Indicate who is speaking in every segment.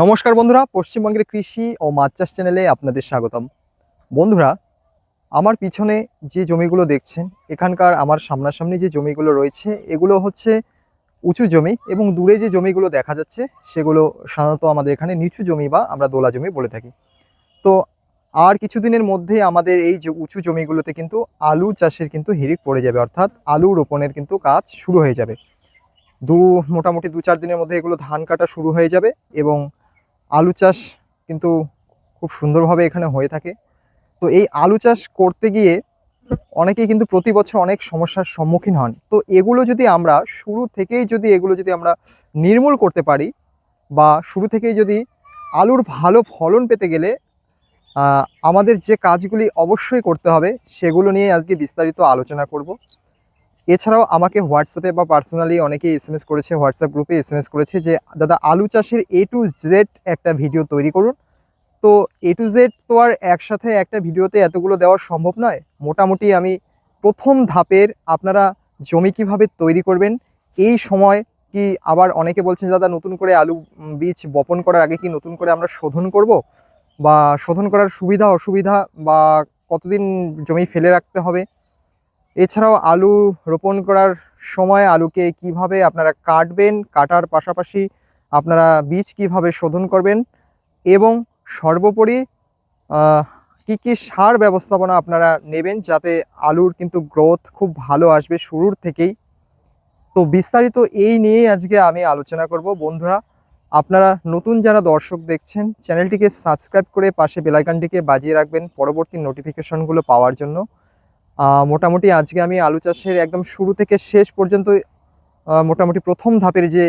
Speaker 1: নমস্কার বন্ধুরা, পশ্চিমবঙ্গের কৃষি ও মাছ চাষ চ্যানেলে আপনাদের স্বাগতম। বন্ধুরা, আমার পিছনে যে জমিগুলো দেখছেন, এখানকার আমার সামনাসামনি যে জমিগুলো রয়েছে, এগুলো হচ্ছে উঁচু জমি এবং দূরে যে জমিগুলো দেখা যাচ্ছে, সেগুলো সাধারণত আমাদের এখানে নিচু জমি বা আমরা দোলা জমি বলে থাকি। তো আর কিছুদিনের মধ্যে আমাদের এই যে উঁচু জমিগুলোতে কিন্তু আলু চাষের কিন্তু হিড়িক পড়ে যাবে, অর্থাৎ আলু রোপণের কিন্তু কাজ শুরু হয়ে যাবে। দু, মোটামুটি দু চার দিনের মধ্যে এগুলো ধান কাটা শুরু হয়ে যাবে এবং আলু চাষ কিন্তু খুব সুন্দরভাবে এখানে হয়ে থাকে। তো এই আলু চাষ করতে গিয়ে অনেকেই কিন্তু প্রতি বছর অনেক সমস্যার সম্মুখীন হন। তো এগুলো যদি আমরা শুরু থেকেই যদি এগুলো যদি আমরা নির্মূল করতে পারি বা শুরু থেকেই যদি আলুর ভালো ফলন পেতে গেলে আমাদের যে কাজগুলি অবশ্যই করতে হবে, সেগুলো নিয়ে আজকে বিস্তারিত আলোচনা করব। এছাড়াও আমাকে হোয়াটসঅ্যাপে বা পার্সোনালি অনেকেই এস এম এস করেছে হোয়াটসঅ্যাপ গ্রুপে এস এম এস করেছে যে, দাদা, আলু চাষের এ টু জেড একটা ভিডিও তৈরি করুন। তো এ টু জেড তো আর একসাথে একটা ভিডিওতে এতগুলো দেওয়া সম্ভব নয়। মোটামুটি আমি প্রথম ধাপের আপনারা জমি কীভাবে তৈরি করবেন, এই সময় কি আবার অনেকে বলছেন, দাদা, নতুন করে আলু বীজ বপন করার আগে কি নতুন করে আমরা শোধন করব? বা শোধন করার সুবিধা, অসুবিধা বা কতদিন জমি ফেলে রাখতে হবে? এছাড়াও আলু রোপণ করার সময় আলুকে কীভাবে আপনারা কাটবেন, কাটার পাশাপাশি আপনারা বীজ কীভাবে শোধন করবেন এবং সর্বোপরি কি কি সার ব্যবস্থাপনা আপনারা নেবেন যাতে আলুর কিন্তু গ্রোথ খুব ভালো আসবে শুরুর থেকেই। তো বিস্তারিত এই নিয়েই আজকে আমি আলোচনা করব বন্ধুরা। আপনারা নতুন যারা দর্শক দেখছেন, চ্যানেলটিকে সাবস্ক্রাইব করে পাশে বেলাইকানটিকে বাজিয়ে রাখবেন পরবর্তী নোটিফিকেশনগুলো পাওয়ার জন্য। মোটামুটি আজকে আমি আলু চাষের একদম শুরু থেকে শেষ পর্যন্ত মোটামুটি প্রথম ধাপের যে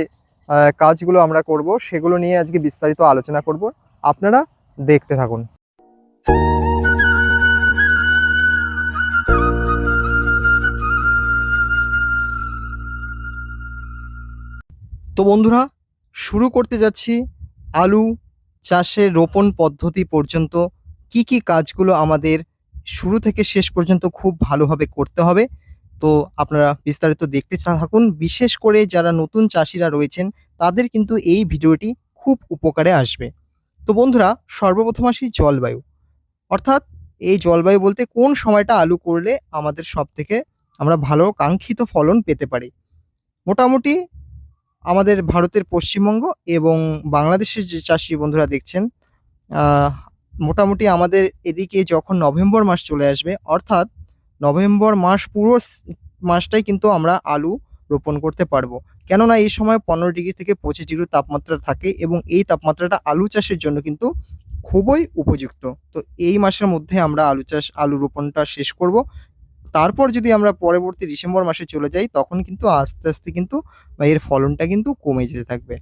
Speaker 1: কাজগুলো আমরা করব, সেগুলো নিয়ে আজকে বিস্তারিত আলোচনা করব। আপনারা দেখতে থাকুন। তো বন্ধুরা, শুরু করতে যাচ্ছি আলু চাষের রোপণ পদ্ধতি পর্যন্ত, কি কি কাজগুলো আমাদের শুরু থেকে শেষ পর্যন্ত খুব ভালোভাবে করতে হবে। তো আপনারা বিস্তারিত দেখতে থাকুন। বিশেষ করে যারা নতুন চাষিরা রয়েছেন, তাদের কিন্তু এই ভিডিওটি খুব উপকারে আসবে। তো বন্ধুরা, সর্বপ্রথম আসি জলবায়ু। অর্থাৎ এই জলবায়ু বলতে কোন সময়টা আলু করলে আমাদের সব থেকে আমরা ভালো কাঙ্ক্ষিত ফলন পেতে পারি? মোটামুটি আমাদের ভারতের পশ্চিমবঙ্গ এবং বাংলাদেশের যে চাষি বন্ধুরা দেখছেন মোটামুটি আমাদের এদিকে যখন নভেম্বর মাস চলে আসবে, অর্থাৎ নভেম্বর মাস পুরো মাসটাই কিন্তু আমরা আলু রোপণ করতে পারব। কেননা এই সময় পনেরো ডিগ্রি থেকে পঁচিশ ডিগ্রি তাপমাত্রা থাকে এবং এই তাপমাত্রাটা আলু চাষের জন্য কিন্তু খুবই উপযুক্ত। তো এই মাসের মধ্যে আমরা আলু চাষ, আলু রোপণটা শেষ করব। তারপর যদি আমরা পরবর্তী ডিসেম্বর মাসে চলে যাই, তখন কিন্তু আস্তে আস্তে কিন্তু এর ফলনটা কিন্তু কমে যেতে থাকবে।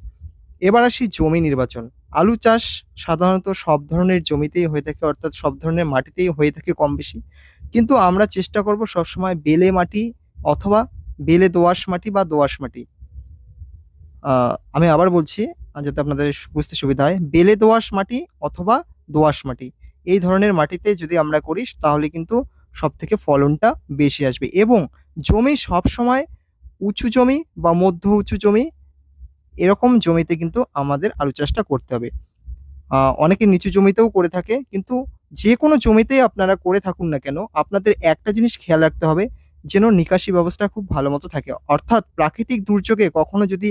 Speaker 1: এবার আসি জমি নির্বাচন। আলু চাষ সাধারণত সব ধরনের জমিতেই হয়ে থাকে, অর্থাৎ সব ধরনের মাটিতেই হয়ে থাকে কম বেশি। কিন্তু আমরা চেষ্টা করব সবসময় বেলে মাটি অথবা বেলে দোআঁশ মাটি বা দোআঁশ মাটি। আমি আবার বলছি যাতে আপনাদের বুঝতে সুবিধা হয়, বেলে দোআঁশ মাটি অথবা দোআঁশ মাটি। এই ধরনের মাটিতে যদি আমরা করি, তাহলে কিন্তু সব থেকে ফলনটা বেশি আসবে। এবং জমি সব সময় উঁচু জমি বা মধ্য উঁচু জমি এরকম জমিতে কিন্তু আমাদের আলু চাষটা করতে হবে। অনেকে নিচু জমিতেও করে থাকে, কিন্তু যে কোনো জমিতেই আপনারা করে থাকুন না কেন, আপনাদের একটা জিনিস খেয়াল রাখতে হবে, যেন নিকাশি ব্যবস্থা খুব ভালো মতো থাকে। অর্থাৎ প্রাকৃতিক দুর্যোগে কখনো যদি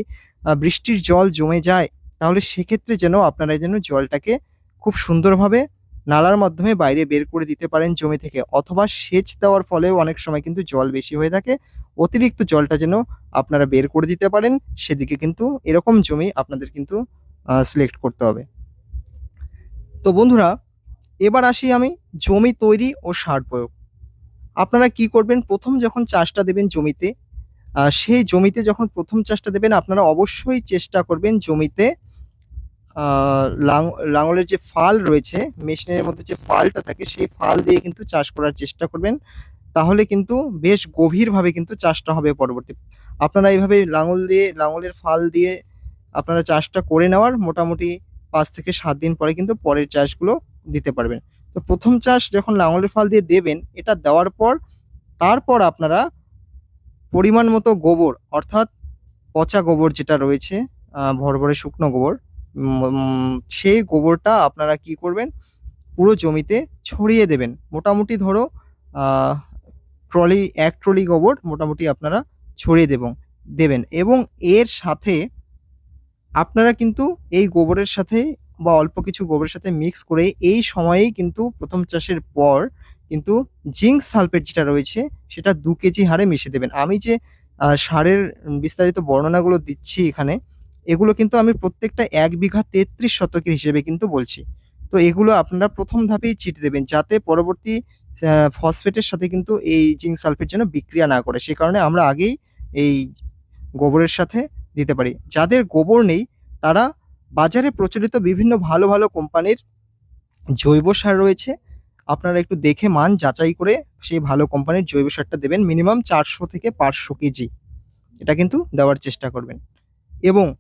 Speaker 1: বৃষ্টির জল জমে যায়, তাহলে সেক্ষেত্রে যেন আপনারা যেন জলটাকে খুব সুন্দরভাবে নালার মাধ্যমে বাইরে বের করে দিতে পারেন জমি থেকে, অথবা সেচ দেওয়ার ফলেও অনেক সময় কিন্তু জল বেশি হয়ে থাকে অতিরিক্ত জলটা যেন আপনারা বের করে দিতে পারেন, সেদিকে কিন্তু এরকম জমি আপনাদের কিন্তু সিলেক্ট করতে হবে। তো বন্ধুরা, এবার আসি আমি জমি তৈরি ও সার প্রয়োগ। আপনারা কি করবেন? প্রথম যখন চাষটা দেবেন জমিতে সেই জমিতে যখন প্রথম চাষটা দেবেন, আপনারা অবশ্যই চেষ্টা করবেন জমিতে লাঙ- লাঙলের যে ফাল রয়েছে, মেশিনের মধ্যে যে ফালটা থাকে, সেই ফাল দিয়ে কিন্তু চাষ করার চেষ্টা করবেন। তাহলে কিন্তু বেশ গভীরভাবে কিন্তু চাষটা হবে পরবর্তী। আপনারা এইভাবে লাঙল দিয়ে, লাঙলের ফাল দিয়ে আপনারা চাষটা করে নেওয়ার মোটামুটি পাঁচ থেকে সাত দিন পরে কিন্তু পরের চাষগুলো দিতে পারবেন। তো প্রথম চাষ যখন লাঙলের ফাল দিয়ে দেবেন, এটা দেওয়ার পর তারপর আপনারা পরিমাণ মতো গোবর, অর্থাৎ পচা গোবর যেটা রয়েছে ভরভরে শুকনো গোবর সেই গোবরটা আপনারা কি করবেন, পুরো জমিতে ছড়িয়ে দেবেন। মোটামুটি ধরো ট্রলি, এক ট্রলি গোবর মোটামুটি আপনারা ছড়িয়ে দেবেন দেবেন এবং এর সাথে আপনারা কিন্তু এই গোবরের সাথে বা অল্প কিছু গোবরের সাথে মিক্স করে এই সময়েই কিন্তু প্রথম চাষের পর কিন্তু জিঙ্ক সালফেট যেটা রয়েছে সেটা দু কেজি হারে মিশিয়ে দেবেন। আমি যে সারের বিস্তারিত বর্ণনাগুলো দিচ্ছি এখানে, এগুলো কিন্তু আমি প্রত্যেকটা এক বিঘা তেত্রিশ শতকের হিসেবে কিন্তু বলছি। তো এগুলো আপনারা প্রথম ধাপেই ছিটে দেবেন যাতে পরবর্তী ফসফেটের সাথে কিন্তু এই জিঙ্ক সালফেট যেন বিক্রিয়া না করে। সে কারণে আমরা আগেই এই গোবরের সাথে দিতে পারি। যাদের গোবর নেই, তারা বাজারে প্রচলিত বিভিন্ন ভালো ভালো কোম্পানির জৈব সার রয়েছে। আপনারা একটু দেখে মান যাচাই করে সেই ভালো কোম্পানির জৈব সারটা দেবেন। মিনিমাম চারশো থেকে পাঁচশো কেজি। এটা কিন্তু দেওয়ার চেষ্টা করবেন। এবং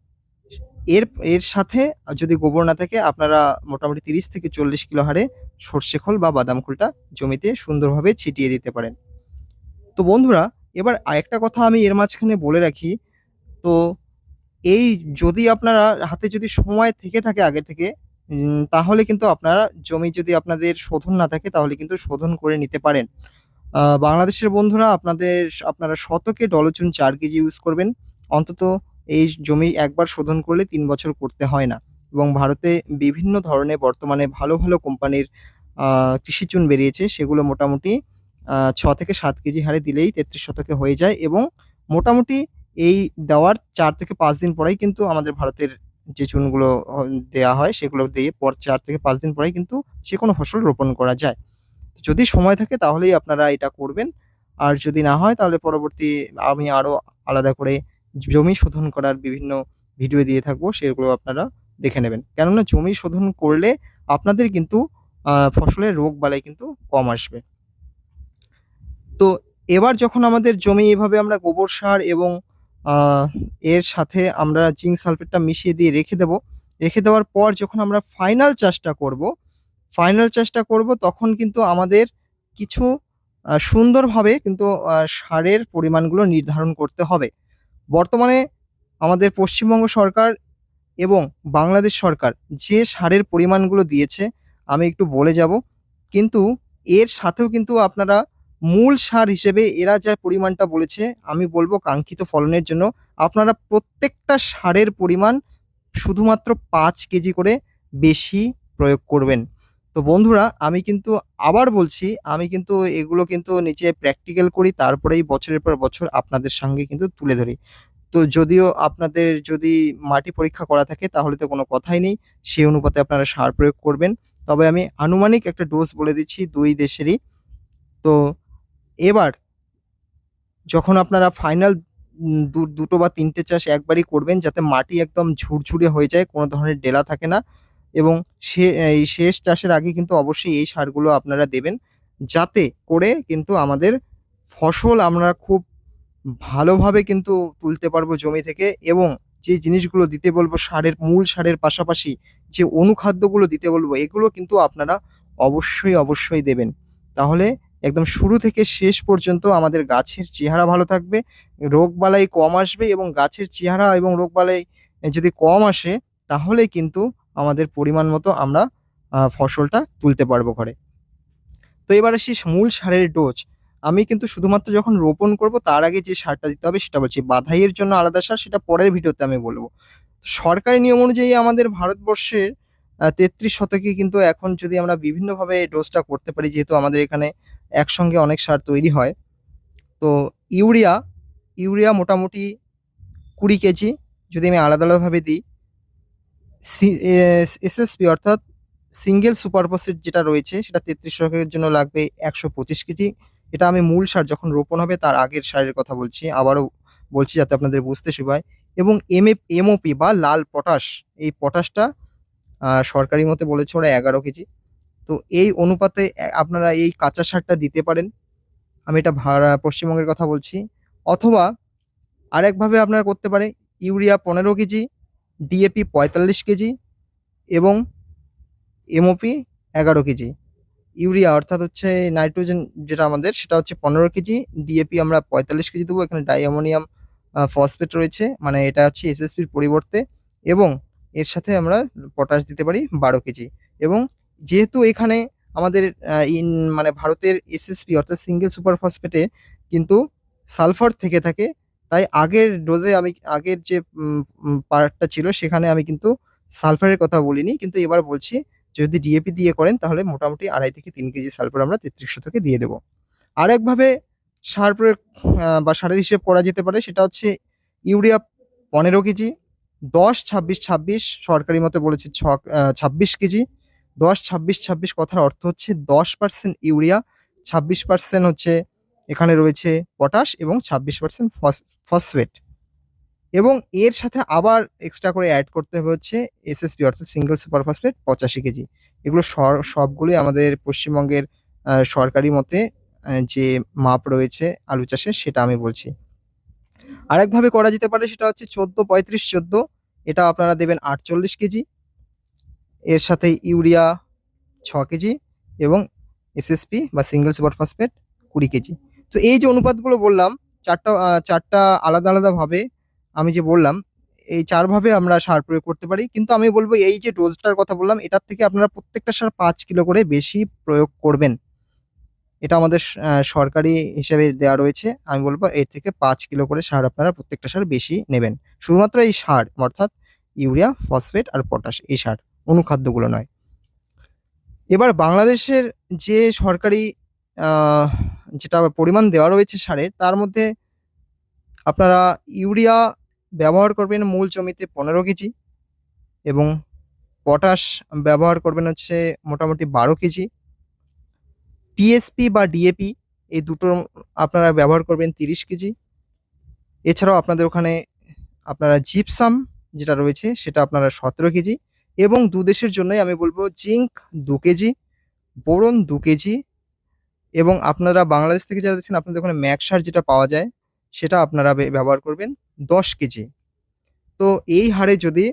Speaker 1: এর এর সাথে যদি গোবর না থাকে, আপনারা মোটামুটি তিরিশ থেকে চল্লিশ কিলো হারে সর্ষে খোল বা বাদাম খোলটা জমিতে সুন্দরভাবে ছিটিয়ে দিতে পারেন। তো বন্ধুরা, এবার আরেকটা কথা আমি এর মাঝখানে বলে রাখি। তো এই যদি আপনারা হাতে যদি সময় থেকে থাকে আগে থেকে তাহলে কিন্তু আপনারা জমি যদি আপনাদের শোধন না থাকে, তাহলে কিন্তু শোধন করে নিতে পারেন। বাংলাদেশের বন্ধুরা, আপনাদের, আপনারা শতকে ডলচুন চার কেজি ইউজ করবেন। অন্তত এই জমি একবার শোধন করলে তিন বছর করতে হয় না। এবং ভারতে বিভিন্ন ধরনের বর্তমানে ভালো ভালো কোম্পানির আহ, কৃষি চুন বেরিয়েছে। সেগুলো মোটামুটি ছ থেকে সাত কেজি হারে দিলেই তেত্রিশ শতকে হয়ে যায় এবং মোটামুটি এই দেওয়ার চার থেকে পাঁচ দিন পরেই কিন্তু আমাদের ভারতের যে চুনগুলো দেয়া হয় সেগুলো দিয়ে পর চার থেকে পাঁচ দিন পরেই কিন্তু যে কোনো ফসল রোপণ করা যায়। যদি সময় থাকে তাহলেই আপনারা এটা করবেন। আর যদি না হয় তাহলে পরবর্তী আমি আরও আলাদা করে জমি শোধন করার বিভিন্ন ভিডিও দিয়ে থাকব, সেগুলো আপনারা দেখে নেবেন। কেননা জমি শোধন করলে আপনাদের কিন্তু ফসলের রোগ বালাই কিন্তু কম আসবে। তো এবার যখন আমাদের জমি এভাবে আমরা গোবর সার এবং এর সাথে আমরা জিঙ্ক সালফেটটা মিশিয়ে দিয়ে রেখে দেব, রেখে দেওয়ার পর যখন আমরা ফাইনাল চাষটা করব ফাইনাল চাষটা করব তখন কিন্তু আমাদের কিছু সুন্দরভাবে কিন্তু সারের পরিমাণগুলো নির্ধারণ করতে হবে। বর্তমানে আমাদের পশ্চিমবঙ্গ সরকার এবং বাংলাদেশ সরকার যে সারের পরিমাণগুলো দিয়েছে, আমি একটু বলে যাব। কিন্তু এর সাথেও কিন্তু আপনারা মূল সার হিসেবে এরা যা পরিমাণটা বলেছে, আমি বলব কাঙ্ক্ষিত ফলনের জন্য। আপনারা প্রত্যেকটা সারের পরিমাণ শুধুমাত্র পাঁচ কেজি করে বেশি প্রয়োগ করবেন। তো বন্ধুরা, আমি কিন্তু আবার বলছি, আমি কিন্তু এগুলো কিন্তু নিচে প্র্যাকটিক্যাল করি, তারপরেই বছরের পর বছর আপনাদের সঙ্গে কিন্তু তুলে ধরি। তো যদিও আপনাদের যদি মাটি পরীক্ষা করা থাকে, তাহলে তো কোনো কথাই নেই সেই অনুপাতে আপনারা সার প্রয়োগ করবেন। তবে আমি আনুমানিক একটা ডোজ বলে দিচ্ছি, দুই দেশেরই। তো এবার যখন আপনারা ফাইনাল দুটো বা তিনটে চাষ একবারই করবেন, যাতে মাটি একদম ঝুরঝুরে হয়ে যায়, কোনো ধরনের ডেলা থাকে না এবং সে, এই শেষ চাষের আগে কিন্তু অবশ্যই এই সারগুলো আপনারা দেবেন যাতে করে কিন্তু আমাদের ফসল আমরা খুব ভালোভাবে কিন্তু তুলতে পারব জমি থেকে এবং যে জিনিসগুলো দিতে বলব সারের, মূল সারের পাশাপাশি যে অনুখাদ্যগুলো দিতে বলব এগুলো কিন্তু আপনারা অবশ্যই অবশ্যই দেবেন। তাহলে একদম শুরু থেকে শেষ পর্যন্ত আমাদের গাছের চেহারা ভালো থাকবে রোগবালাই কম আসবে এবং গাছের চেহারা এবং রোগবালাই যদি কম আসে তাহলে কিন্তু আমাদের পরিমাণ মতো আমরা ফসলটা তুলতে পারব ঘরে। তো এবার আসি মূল সারের ডোজ। আমি কিন্তু শুধুমাত্র যখন রোপণ করব, তার আগে যে সারটা দিতে হবে সেটা বলছি। বাধাইয়ের জন্য আলাদা সার, সেটা পরের ভিডিওতে আমি বলব। সরকারি নিয়ম অনুযায়ী আমাদের ভারতবর্ষের তেত্রিশ শতকে কিন্তু এখন যদি আমরা বিভিন্নভাবে ডোজটা করতে পারি, যেহেতু আমাদের এখানে একসঙ্গে অনেক সার তৈরি হয়, তো ইউরিয়া ইউরিয়া মোটামুটি কুড়ি কেজি যদি আমি আলাদা আলাদাভাবে দিই এসএসপি অর্থাৎ সিঙ্গেল সুপার ফসফেট যেটা রয়েছে সেটা তেত্রিশ শতকের জন্য লাগবে একশো পঁচিশ কেজি। এটা আমি মূল সার যখন রোপণ হবে তার আগের সারের কথা বলছি, আবারও বলছি যাতে আপনাদের বুঝতে সুবিধা এবং এম, এমওপি বা লাল পটাশ, এই পটাশটা সরকারি মতে বলেছে ওরা এগারো কেজি। তো এই অনুপাতে আপনারা এই কাঁচা সারটা দিতে পারেন। আমি এটা ভাড়া, পশ্চিমবঙ্গের কথা বলছি। অথবা আরেকভাবে আপনারা করতে পারে ইউরিয়া পনেরো কেজি ডিএপি পঁয়তাল্লিশ কেজি এবং এমওপি এগারো কেজি। ইউরিয়া অর্থাৎ হচ্ছে নাইট্রোজেন যেটা আমাদের, সেটা হচ্ছে পনেরো কেজি। ডিএপি আমরা পঁয়তাল্লিশ কেজি দেবো। এখানে ডাইঅ্যামোনিয়াম ফসফেট রয়েছে। মানে এটা হচ্ছে এসএসপির পরিবর্তে এবং এর সাথে আমরা পটাশ দিতে পারি বারো কেজি। এবং যেহেতু এখানে আমাদের ইন মানে ভারতের এসএসপি অর্থাৎ সিঙ্গেল সুপার ফসফেটে কিন্তু সালফার থেকে থাকে তাই আগের ডোজে আমি, আগের যে পার্টটা ছিল সেখানে আমি কিন্তু সালফারের কথা বলিনি। কিন্তু এবার বলছি, যদি ডিএপি দিয়ে করেন তাহলে মোটামুটি আড়াই থেকে তিন কেজি সালফার আমরা তেত্রিশ শতকে দিয়ে দেবো। আরেকভাবে সার প্রয়োগ বা সারের হিসেব করা যেতে পারে সেটা হচ্ছে ইউরিয়া পনেরো কেজি, দশ, ছাব্বিশ ছাব্বিশ সরকারি মতে বলেছে ছ ছাব্বিশ কেজি, দশ, ছাব্বিশ ছাব্বিশ কথার অর্থ হচ্ছে দশ পার্সেন্ট ইউরিয়া, ছাব্বিশ পার্সেন্ট হচ্ছে এখানে রয়েছে পটাশ এবং ছাব্বিশ পার্সেন্ট ফসফেট। এবং এর সাথে আবার এক্সট্রা করে অ্যাড করতে হচ্ছে এসএসপি অর্থাৎ সিঙ্গেল সুপার ফসফেট পঁচাশি কেজি। এগুলো সবগুলোই আমাদের পশ্চিমবঙ্গের সরকারি মতে যে মাপ রয়েছে আলু চাষের সেটা আমি বলছি। আরেকভাবে করা যেতে পারে সেটা হচ্ছে চোদ্দ, পঁয়ত্রিশ, চোদ্দ, এটা আপনারা দেবেন আটচল্লিশ কেজি। এর সাথে ইউরিয়া ছ কেজি এবং এসএসপি বা সিঙ্গেল সুপার ফসফেট কুড়ি কেজি। তো এই যে অনুপাতগুলো বললাম, চারটা চারটা আলাদা আলাদাভাবে আমি যে বললাম, এই চারভাবে আমরা সার প্রয়োগ করতে পারি। কিন্তু আমি বলব এই যে ডোজটার কথা বললাম, এটার থেকে আপনারা প্রত্যেকটা সার পাঁচ কিলো করে বেশি প্রয়োগ করবেন। এটা আমাদের সরকারি হিসেবে দেওয়া রয়েছে। আমি বলব এর থেকে পাঁচ কিলো করে সার আপনারা প্রত্যেকটা সার বেশি নেবেন। শুধুমাত্র এই সার, অর্থাৎ ইউরিয়া, ফসফেট আর পটাশ, এই সার, অনুখাদ্যগুলো নয়। এবার বাংলাদেশের যে সরকারি যেটা পরিমাণ দেওয়া রয়েছে সারের তার মধ্যে আপনারা ইউরিয়া ব্যবহার করবেন মূল জমিতে পনেরো কেজি এবং পটাশ ব্যবহার করবেন হচ্ছে মোটামুটি বারো কেজি। টিএসপি বা ডিএপি এই দুটো আপনারা ব্যবহার করবেন তিরিশ কেজি। এছাড়াও আপনাদের ওখানে আপনারা জিপসাম যেটা রয়েছে সেটা আপনারা সতেরো কেজি এবং দু দেশের জন্যই আমি বলব জিঙ্ক দু কেজি, বোরন দু কেজি এবং আপনারা বাংলাদেশ থেকে যারা দিচ্ছেন আপনাদের ওখানে ম্যাকসার যেটা পাওয়া যায়, সেটা আপনারা ব্যবহার করবেন দশ কেজি। তো এই হারে যদি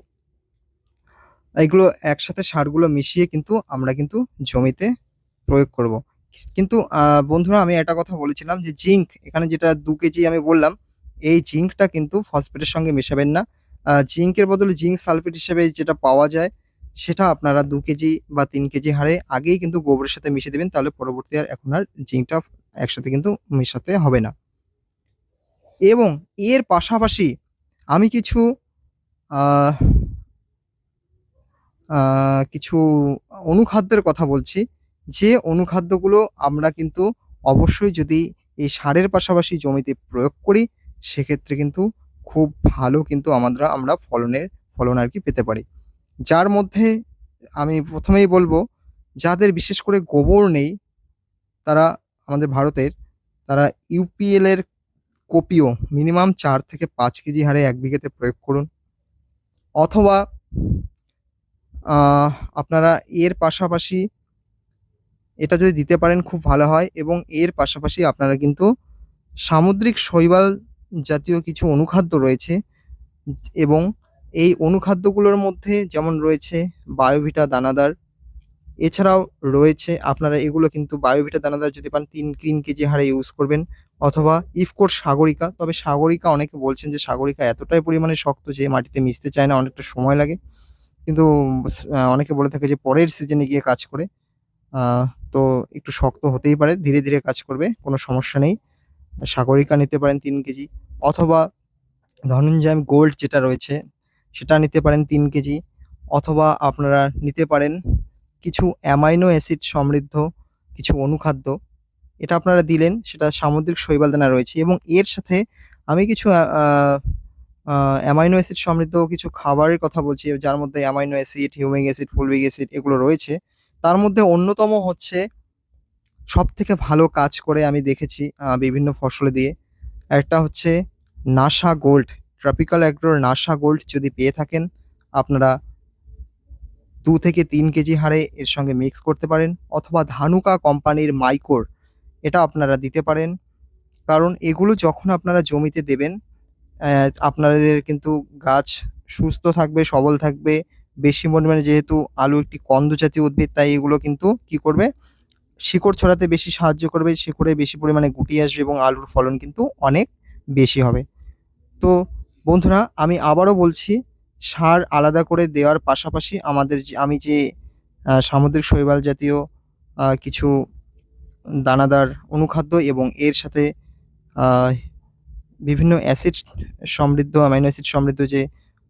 Speaker 1: এগুলো একসাথে সারগুলো মিশিয়ে কিন্তু আমরা কিন্তু জমিতে প্রয়োগ করব। কিন্তু বন্ধুরা আমি একটা কথা বলেছিলাম যে জিঙ্ক, এখানে যেটা দু কেজি আমি বললাম, এই জিঙ্কটা কিন্তু ফসফেটের সঙ্গে মেশাবেন না। জিঙ্কের বদলে জিঙ্ক সালফেট হিসেবে যেটা পাওয়া যায় সেটা আপনারা দু কেজি বা তিন কেজি হারে আগেই কিন্তু গোবরের সাথে মিশিয়ে দেবেন, তাহলে পরবর্তী আর এখন আর জিঙ্কটা একসাথে কিন্তু মেশাতে হবে না। এবং এর পাশাপাশি আমি কিছু কিছু অনুখাদ্যের কথা বলছি। যে অনুখাদ্যগুলো আমরা কিন্তু অবশ্যই যদি এই সারের পাশাপাশি জমিতে প্রয়োগ করি, সেক্ষেত্রে কিন্তু খুব ভালো কিন্তু আমরা আমরা ফলনের, ফলন আর কি পেতে পারি। যার মধ্যে আমি প্রথমেই বলব, যাদের বিশেষ করে গোবর নেই, তারা আমাদের ভারতের, তারা ইউপিএল এর কপিও মিনিমাম চার থেকে পাঁচ কেজি হারে এক বিঘেতে প্রয়োগ করুন। অথবা আপনারা এর পাশাপাশি এটা যদি দিতে পারেন খুব ভালো হয় এবং এর পাশাপাশি আপনারা কিন্তু সামুদ্রিক শৈবাল জাতীয় কিছু অনুখাদ্য রয়েছে এবং এই অনুখাদ্যগুলোর মধ্যে যেমন রয়েছে বায়োভিটা, দানাদার, এছাড়াও রয়েছে আপনারা এগুলো কিন্তু বায়োভিটা, দানাদার যদি পান তিন তিন কেজি হারে ইউজ করবেন অথবা ইফকোর সাগরিকা, তবে সাগরিকা অনেকে বলছেন যে সাগরিকা এতটাই পরিমাণে শক্ত যে মাটিতে মিশতে চায় না, অনেকটা সময় লাগে। কিন্তু অনেকে বলে থাকে যে পরের সিজনে গিয়ে কাজ করে তো একটু শক্ত হতেই পারে, ধীরে ধীরে কাজ করবে, কোনো সমস্যা নেই। সাগরিকা নিতে পারেন তিন কেজি, অথবা ধনঞ্জয় গোল্ড যেটা রয়েছে সেটা নিতে পারেন তিন কেজি, অথবা আপনারা নিতে পারেন কিছু অ্যামাইনো অ্যাসিড সমৃদ্ধ কিছু অনুখাদ্য। এটা আপনারা দিলেন, সেটা সামুদ্রিক শৈবাল দানা রয়েছে এবং এর সাথে আমি কিছু অ্যামাইনো অ্যাসিড সমৃদ্ধ কিছু খাবারের কথা বলছি, যার মধ্যে amino acid, humic acid fulvic acid এগুলো রয়েছে। তার মধ্যে অন্যতম হচ্ছে সব থেকে ভালো কাজ করে আমি দেখেছি বিভিন্ন ফসলে দিয়ে। একটা হচ্ছে নাসা গোল্ড। ট্রপিক্যাল অ্যাগ্রোর নাসা গোল্ড যদি পেয়ে থাকেন, আপনারা দু থেকে তিন কেজি হারে এর সঙ্গে মিক্স করতে পারেন, অথবা ধানুকা কোম্পানির মাইকোর এটা আপনারা দিতে পারেন। কারণ এগুলো যখন আপনারা জমিতে দেবেন আপনাদের কিন্তু গাছ সুস্থ থাকবে, সবল থাকবে, বেশি পরিমাণে যেহেতু আলু একটি কন্দ জাতীয় উদ্ভিদ, তাই এগুলো কিন্তু কি করবে? শিকড় ছড়াতে বেশি সাহায্য করবে, শিকড়ে বেশি পরিমাণে গুটি আসবে এবং আলুর ফলন কিন্তু অনেক বেশি হবে। তো বন্ধুরা, আমি আবারও বলছি, সার আলাদা করে দেওয়ার পাশাপাশি আমাদের আমি যে সামুদ্রিক শৈবাল জাতীয় কিছু দানাদার অনুখাদ্য এবং এর সাথে বিভিন্ন অ্যাসিড সমৃদ্ধ, অ্যামাইনো অ্যাসিড সমৃদ্ধ যে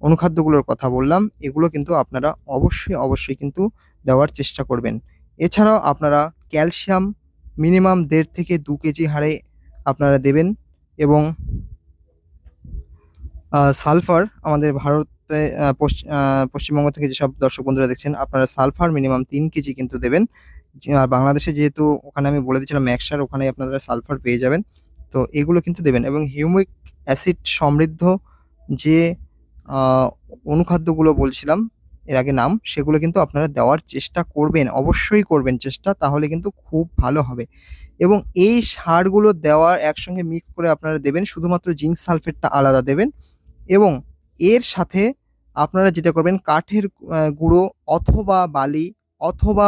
Speaker 1: অনুখাদ্যগুলোর কথা বললাম, এগুলো কিন্তু আপনারা অবশ্যই অবশ্যই কিন্তু দেওয়ার চেষ্টা করবেন। এছাড়াও আপনারা ক্যালসিয়াম মিনিমাম দেড় থেকে দু কেজি হারে আপনারা দেবেন এবং সালফার আমাদের ভারতে পশ্চিমবঙ্গ থেকে যেসব দর্শক বন্ধুরা দেখছেন, আপনারা সালফার মিনিমাম তিন কেজি কিন্তু দেবেন। আর বাংলাদেশে যেহেতু ওখানে আমি বলে দিয়েছিলাম ম্যাক্সার ওখানে আপনারা সালফার পেয়ে যাবেন। তো এগুলো কিন্তু দেবেন এবং হিউমিক অ্যাসিড সমৃদ্ধ যে অনুখাদ্যগুলো বলছিলাম, এর আগে নাম, সেগুলো কিন্তু আপনারা দেওয়ার চেষ্টা করবেন, অবশ্যই করবেন চেষ্টা, তাহলে কিন্তু খুব ভালো হবে। এবং এই সারগুলো দেওয়ার একসঙ্গে মিক্স করে আপনারা দেবেন, শুধুমাত্র জিঙ্ক সালফেটটা আলাদা দেবেন। এবং এর সাথে আপনারা যেটা করবেন, কাঠের গুঁড়ো অথবা বালি অথবা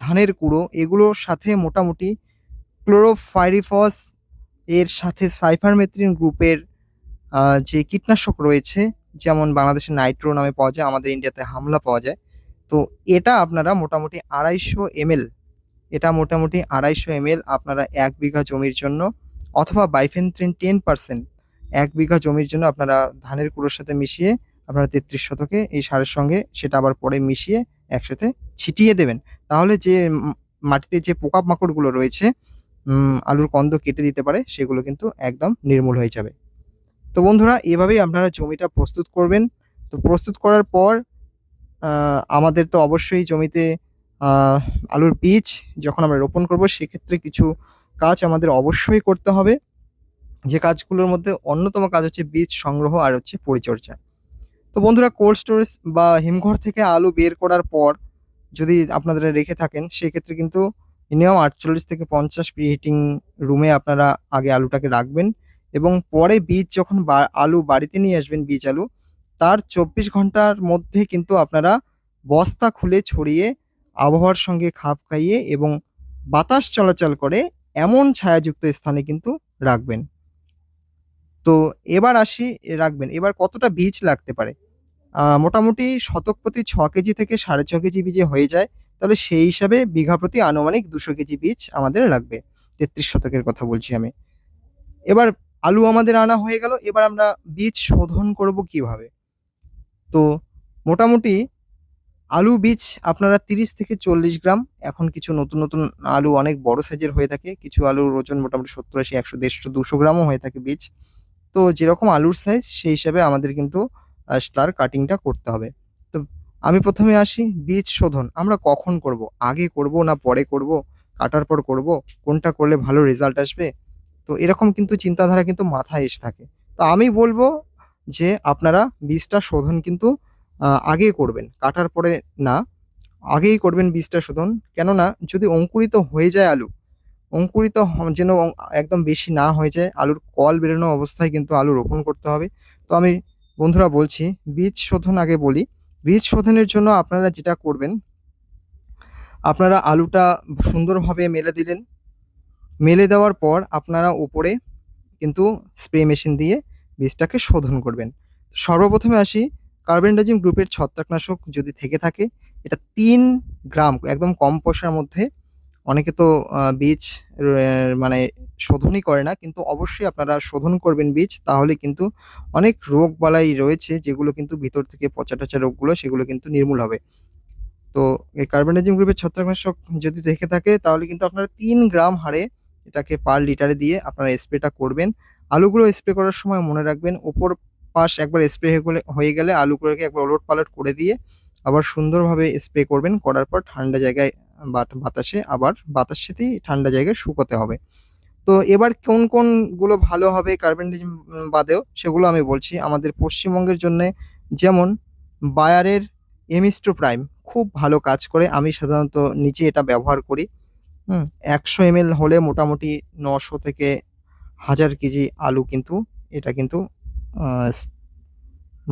Speaker 1: ধানের গুঁড়ো এগুলোর সাথে মোটামুটি ক্লোরোফাইরিফস, এর সাথে সাইফারমেথ্রিন গ্রুপের যে কীটনাশক রয়েছে, যেমন বাংলাদেশে নাইট্রো নামে পাওয়া যায়, আমাদের ইন্ডিয়াতে হামলা পাওয়া যায়, তো এটা আপনারা মোটামুটি আড়াইশো এমএল, এটা মোটামুটি আড়াইশো এমএল আপনারা এক বিঘা জমির জন্য অথবা বাইফেনথ্রিন টেন পার্সেন্ট এক বিঘা জমির জন্য আপনারা ধানের কুড়োর সাথে মিশিয়ে আপনারা তেত্রিশ শতকে এই সারের সঙ্গে সেটা আবার পরে মিশিয়ে একসাথে ছিটিয়ে দেবেন। তাহলে যে মাটিতে যে পোকামাকড়গুলো রয়েছে আলুর কন্দ কেটে দিতে পারে, সেগুলো কিন্তু একদম নির্মূল হয়ে যাবে। তো বন্ধুরা, এভাবেই আপনারা জমিটা প্রস্তুত করবেন। তো প্রস্তুত করার পর আমাদের তো অবশ্যই জমিতে আলুর বীজ যখন আমরা রোপণ করব, সেক্ষেত্রে কিছু কাজ আমাদের অবশ্যই করতে হবে। যে কাজগুলোর মধ্যে অন্যতম কাজ হচ্ছে বীজ সংগ্রহ আর হচ্ছে পরিচর্যা। তো বন্ধুরা কোল্ড স্টোরেজ বা হিমঘর থেকে আলু বের করার পর যদি আপনারা রেখে থাকেন, সেক্ষেত্রে কিন্তু মিনিমাম আটচল্লিশ থেকে পঞ্চাশ প্রিহিটিং রুমে আপনারা আগে আলুটাকে রাখবেন এবং পরে বীজ যখন আলু বাড়িতে নিয়ে আসবেন, বীজ আলু, তার চব্বিশ ঘণ্টার মধ্যে কিন্তু আপনারা বস্তা খুলে ছড়িয়ে আবহাওয়ার সঙ্গে খাপ খাইয়ে এবং বাতাস চলাচল করে এমন ছায়াযুক্ত স্থানে কিন্তু রাখবেন। তো এবার আসি রাখবেন। এবার কতটা বীজ লাগতে পারে? মোটামুটি শতক প্রতি ছ কেজি থেকে সাড়ে ছ কেজি বীজে হয়ে যায়। তাহলে সেই হিসাবে বিঘা প্রতি আনুমানিক দুশো কেজি বীজ আমাদের লাগবে। তেত্রিশ শতকের কথা বলছি আমি। এবার আলু আমাদের আনা হয়ে গেল। এবার আমরা বীজ শোধন করব কীভাবে? তো মোটামুটি আলু বীজ আপনারা তিরিশ থেকে চল্লিশ গ্রাম। এখন কিছু নতুন নতুন আলু অনেক বড় সাইজের হয়ে থাকে। কিছু আলুর ওজন মোটামুটি সত্তর, আশি, একশো, দেড়শো, দুশো গ্রামও হয়ে থাকে বীজ। তো যেরকম আলুর সাইজ সেই হিসাবে আমাদের কিন্তু তার কাটিংটা করতে হবে। তো আমি প্রথমে আসি, বীজ শোধন। আমরা কখন করব? আগে করব না পরে করব? কাটার পর করব? কোনটা করলে ভালো রেজাল্ট আসবে? তো এরকম কিন্তু চিন্তাধারা কিন্তু মাথায় এসে থাকে। তো আমি বলব যে, আপনারা বীজটা শোধন কিন্তু আগেই করবেন। কাটার পরে না, আগেই করবেন বীজটা শোধন। কেননা, যদি অঙ্কুরিত হয়ে যায় আলু অঙ্কুরিত যেন একদম বেশি না হয়ে যায়, আলুর কল বেরোনো অবস্থায় কিন্তু আলু রোপণ করতে হবে। তো আমি বন্ধুরা বলছি, বীজ শোধন আগে বলি। বীজ শোধনের জন্য আপনারা যেটা করবেন, আপনারা আলুটা সুন্দরভাবে মেলে দিলেন। মেলে দেওয়ার পর আপনারা উপরে কিন্তু স্প্রে মেশিন দিয়ে বীজটাকে শোধন করবেন। সর্বপ্রথমে আসি কার্বেন্ডাজিম গ্রুপের ছত্রাকনাশক যদি থেকে থাকে, এটা তিন গ্রাম, একদম কম পয়সার মধ্যে অনেকে তো বীজ মানে শোধনই করে না, কিন্তু অবশ্যই আপনারা শোধন করবেন বীজ, তাহলে কিন্তু অনেক রোগ বালাই রয়েছে, যেগুলো কিন্তু ভিতর থেকে পচা টচা রোগগুলো সেগুলো কিন্তু নির্মূল হবে। তো এই কার্বনাইজিম গ্রুপের ছত্রাকনাশক যদি দেখে থাকে, তাহলে কিন্তু আপনারা তিন গ্রাম হারে এটাকে পার লিটারে দিয়ে আপনারা স্প্রেটা করবেন। আলুগুলো স্প্রে করার সময় মনে রাখবেন, ওপর পাশ একবার স্প্রে হয়ে গেলে হয়ে গেলে আলুগুলোকে একবার ওলট পালট করে দিয়ে আবার সুন্দরভাবে স্প্রে করবেন, করার পর ঠান্ডা জায়গায় বাট বাতাসে, আবার বাতাস সাথেই ঠান্ডা জায়গায় শুকোতে হবে। তো এবার কোন কোনগুলো ভালো হবে কার্বনডাইজিম বাদেও সেগুলো আমি বলছি। আমাদের পশ্চিমবঙ্গের জন্য যেমন বায়ারের এমিস্ট্রো প্রাইম খুব ভালো কাজ করে। আমি সাধারণত নিচে এটা ব্যবহার করি। একশো এমএল হলে মোটামুটি নশো থেকে হাজার কেজি আলু কিন্তু, এটা কিন্তু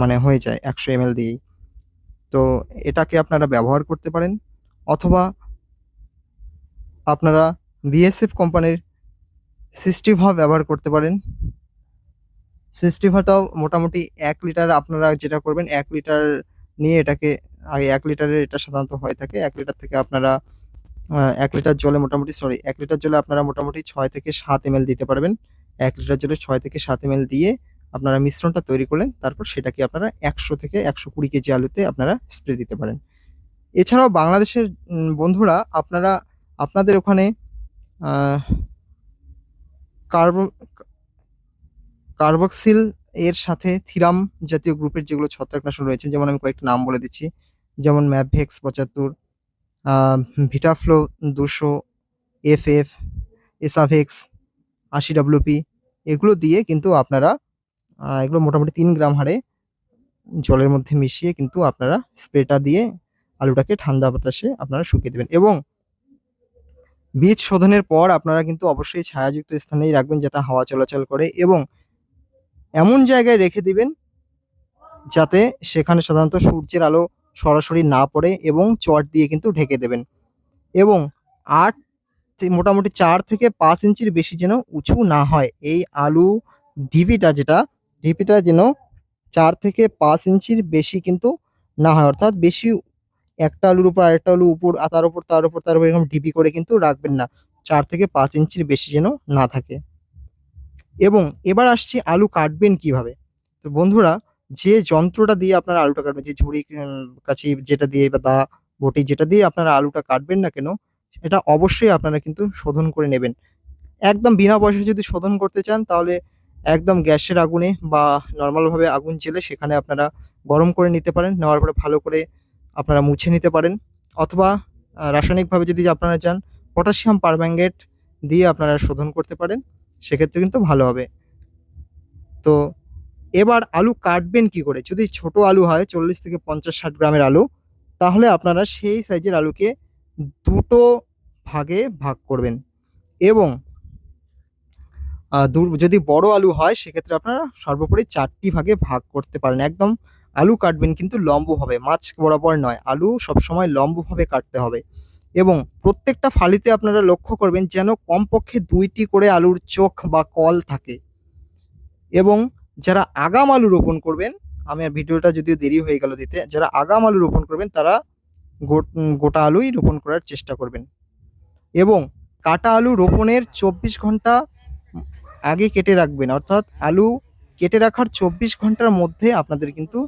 Speaker 1: মানে হয়ে যায় একশো এমএল দিয়েই। তো এটাকে আপনারা ব্যবহার করতে পারেন। অথবা আপনারা বিএসএফ কোম্পানির সিস্টিভা ব্যবহার করতে পারেন। সিস্টিভাটাও মোটামুটি এক লিটার আপনারা যেটা করবেন, এক লিটার নিয়ে এটাকে আগে এক লিটারের এটা সাধারণত হয়ে থাকে। এক লিটার থেকে আপনারা এক লিটার জলে মোটামুটি সরি এক লিটার জলে আপনারা মোটামুটি ছয় থেকে সাত এম দিতে পারবেন। এক লিটার জলে ছয় থেকে সাত এম দিয়ে আপনারা মিশ্রণটা তৈরি করলেন, তারপর সেটাকে আপনারা একশো থেকে একশো কুড়ি কেজি আলুতে আপনারা স্প্রে দিতে পারেন। এছাড়াও বাংলাদেশের বন্ধুরা আপনারা আপনাদের ওখানে কার্ব, কার্বক্সিল এর সাথে থিরাম জাতীয় গ্রুপের যেগুলো ছত্রাকনাশক রয়েছে, যেমন আমি কয়েকটা নাম বলে দিচ্ছি, যেমন ম্যাভেক্স পঁচাত্তর ভিটাফ্লো দুশো এফ এফ এসাভেক্স, আশি ডাব্লিউপি এগুলো দিয়ে কিন্তু আপনারা এগুলো মোটামুটি তিন গ্রাম হারে জলের মধ্যে মিশিয়ে কিন্তু আপনারা স্প্রেটা দিয়ে আলুটাকে ঠান্ডা বাতাসে আপনারা শুকিয়ে দেবেন। এবং বীজ শোধনের পর আপনারা কিন্তু অবশ্যই ছায়াযুক্ত স্থানেই রাখবেন যাতে হাওয়া চলাচল করে এবং এমন জায়গায় রেখে দিবেন যাতে সেখানে সাধারণত সূর্যের আলো সরাসরি না পড়ে এবং চট দিয়ে কিন্তু ঢেকে দেবেন। এবং আট মোটামুটি চার থেকে পাঁচ ইঞ্চির বেশি যেন উঁচু না হয়। এই আলু ঢিপিটা যেটা, ঢিপিটা যেন চার থেকে পাঁচ ইঞ্চির বেশি কিন্তু না হয়, অর্থাৎ বেশি একটা আলুর উপর আরেকটা আলু উপর তার উপর তার উপর তার উপর এরকম ঢিপি করে কিন্তু রাখবেন না। চার থেকে পাঁচ ইঞ্চির বেশি যেন না থাকে। এবং এবার আসছি আলু কাটবেন কীভাবে? তো বন্ধুরা, যে যন্ত্রটা দিয়ে আপনারা আলুটা কাটবেন, যে ঝুড়ি কাছি যেটা দিয়ে বা দা, বটি যেটা দিয়ে আপনারা আলুটা কাটবেন না কেন, এটা অবশ্যই আপনারা কিন্তু শোধন করে নেবেন। একদম বিনা পয়সায় যদি শোধন করতে চান, তাহলে একদম গ্যাসের আগুনে বা নর্মালভাবে আগুন জেলে সেখানে আপনারা গরম করে নিতে পারেন। নেওয়ার পরে ভালো করে আপনারা মুছে নিতে পারেন। অথবা রাসায়নিকভাবে যদি আপনারা চান, পটাশিয়াম পারম্যাঙ্গেট দিয়ে আপনারা শোধন করতে পারেন, সেক্ষেত্রে কিন্তু ভালো হবে। তো, এবার আলু কাটবেন কি করে? যদি ছোট আলু হয়, চল্লিশ থেকে পঞ্চাশ ষাট গ্রামের আলু, তাহলে আপনারা সেই সাইজের আলুকে দুটো ভাগে ভাগ করবেন। এবং যদি বড় আলু হয়, সেক্ষেত্রে আপনারা সর্বোপরি চারটি ভাগে ভাগ করতে পারেন। একদম আলু কাটবেন কিন্তু লম্বভাবে, মাছ বরাবর নয়, আলু সবসময় লম্বভাবে কাটতে হবে। এবং প্রত্যেকটা ফালিতে আপনারা লক্ষ্য করবেন যেন কমপক্ষে দুইটি করে আলুর চোখ বা কল থাকে। এবং যারা আগাম আলু রোপণ করবেন, আমি আর ভিডিওটা যদিও দেরি হয়ে গেল দিতে, যারা আগাম আলু রোপণ করবেন, তারা গোটা আলুই রোপণ করার চেষ্টা করবেন। এবং কাটা আলু রোপণের চব্বিশ ঘণ্টা আগে কেটে রাখবেন, অর্থাৎ আলু কেটে রাখার চব্বিশ ঘণ্টার মধ্যে আপনাদের কিন্তু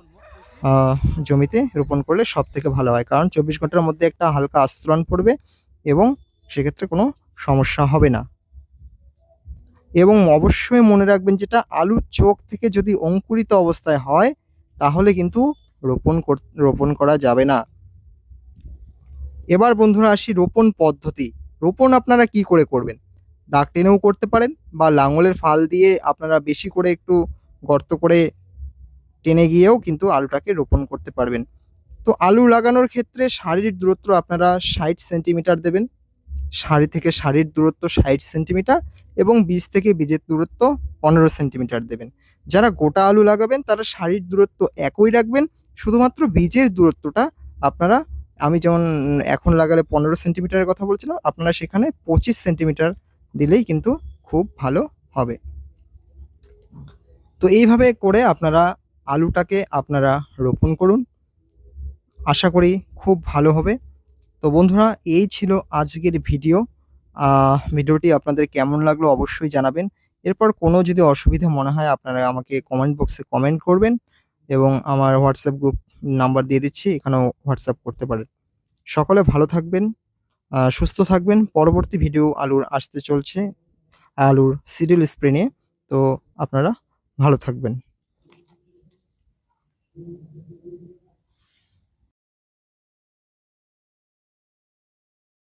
Speaker 1: জমিতে রোপণ করলে সব থেকে ভালো হয়। কারণ চব্বিশ ঘণ্টার মধ্যে একটা হালকা আস্তরণ পড়বে এবং সেক্ষেত্রে কোনো সমস্যা হবে না। এবং অবশ্যই মনে রাখবেন যেটা আলুর চোখ থেকে যদি অঙ্কুরিত অবস্থায় হয়, তাহলে কিন্তু রোপণ কর- রোপণ করা যাবে না। এবার বন্ধুরা আসি রোপণ পদ্ধতি। রোপণ আপনারা কি করে করবেন? দাগ টেনেও করতে পারেন বা লাঙলের ফাল দিয়ে আপনারা বেশি করে একটু গর্ত করে টেনে গিয়েও কিন্তু আলুটাকে রোপণ করতে পারবেন। তো আলু লাগানোর ক্ষেত্রে সারির দূরত্ব আপনারা ষাট সেন্টিমিটার দেবেন। শাড়ি থেকে শাড়ির দূরত্ব ষাট সেন্টিমিটার এবং বীজ থেকে বীজের দূরত্ব পনেরো সেন্টিমিটার দেবেন। যারা গোটা আলু লাগাবেন, তারা সারির দূরত্ব একই রাখবেন। শুধুমাত্র বীজের দূরত্বটা আপনারা, আমি যেমন এখন লাগালে পনেরো সেন্টিমিটারের কথা বলছিলাম, আপনারা সেখানে পঁচিশ সেন্টিমিটার দিলেই কিন্তু খুব ভালো হবে। তো এইভাবে করে আপনারা আলুটাকে আপনারা রোপণ করুন। আশা করি খুব ভালো হবে। তো বন্ধুরা, এই ছিল আজকের ভিডিও। ভিডিওটি আপনাদের কেমন লাগল অবশ্যই জানাবেন। এরপর কোনো যদি অসুবিধা মনে হয়, আপনারা আমাকে কমেন্ট বক্সে কমেন্ট করবেন এবং আমার হোয়াটসঅ্যাপ গ্রুপ নাম্বার দিয়ে দিচ্ছি, এখানেও হোয়াটসঅ্যাপ করতে পারেন। সকলে ভালো থাকবেন সুস্থ থাকবেন। পরবর্তী ভিডিও আলুর আসতে চলছে, আলুর সিরিয়াল স্প্রে নিয়ে। তো আপনারা ভালো থাকবেন। Thank you.